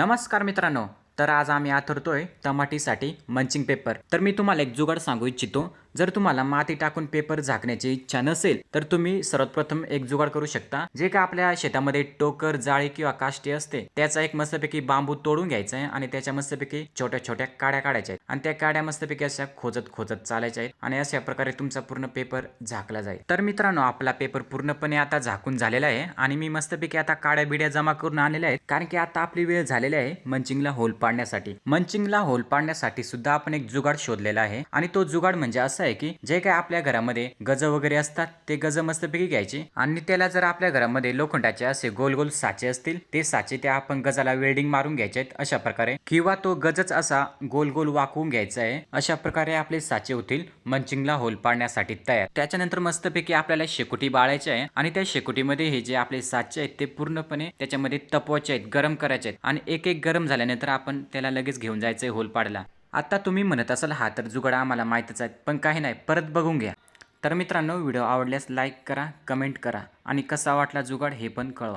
नमस्कार मित्रांनो. तर आज आम्ही आथरतोय टमाटीसाठी मंचिंग पेपर तर मी तुम्हाला एक जुगाड सांगू इच्छितो. जर तुम्हाला माती टाकून पेपर झाकण्याची इच्छा नसेल तर तुम्ही सर्वात प्रथम एक जुगाड करू शकता. जे का आपल्या शेतामध्ये टोकर जाळी किंवा काष्टी असते त्याचा एक मस्तपैकी बांबू तोडून घ्यायचा आहे आणि त्याच्या मस्तपैकी छोट्या छोट्या काड्या काढायच्या आहेत. आणि त्या काड्या मस्तपैकी अशा खोजत खोजत चालायच्या आहेत आणि अशा प्रकारे तुमचा पूर्ण पेपर झाकला जाईल. तर मित्रांनो आपला पेपर पूर्णपणे आता झाकून झालेला आहे आणि मी मस्तपैकी आता काड्या बिड्या जमा करून आणलेल्या आहेत. कारण की आता आपली वेळ झालेली आहे मंचिंगला होल पाडण्यासाठी. मंचिंगला होल पाडण्यासाठी सुद्धा आपण एक जुगाड शोधलेला आहे. आणि तो जुगाड म्हणजे असा आहे की जे काय आपल्या घरामध्ये गज वगैरे असतात ते गज मस्तपैकी घ्यायचे. आणि त्याला जर आपल्या घरामध्ये लोखंडाचे असे गोल गोल साचे असतील ते साचे त्या आपण गजाला वेल्डिंग मारून घ्यायचे आहेत अशा प्रकारे. किंवा तो गजच असा गोल गोल वाकवून घ्यायचा आहे अशा प्रकारे आपले साचे होतील मंचिंगला होल पाडण्यासाठी तयार. त्याच्यानंतर मस्तपैकी आपल्याला शेकोटी बाळायची आहे. आणि त्या शेकोटीमध्ये हे जे आपले साचे आहेत ते पूर्णपणे त्याच्यामध्ये तपवायचे आहेत गरम करायचे आहेत. आणि एक एक गरम झाल्यानंतर आपण त्याला लगेच घेऊन जायचंय होल होलपाडला. आता तुम्ही म्हणत असाल हा तर जुगाड आम्हाला माहीतच आहे पण काही नाही परत बघून घ्या. तर मित्रांनो व्हिडिओ आवडल्यास लाईक करा कमेंट करा आणि कसा वाटला जुगाड हे पण कळवा.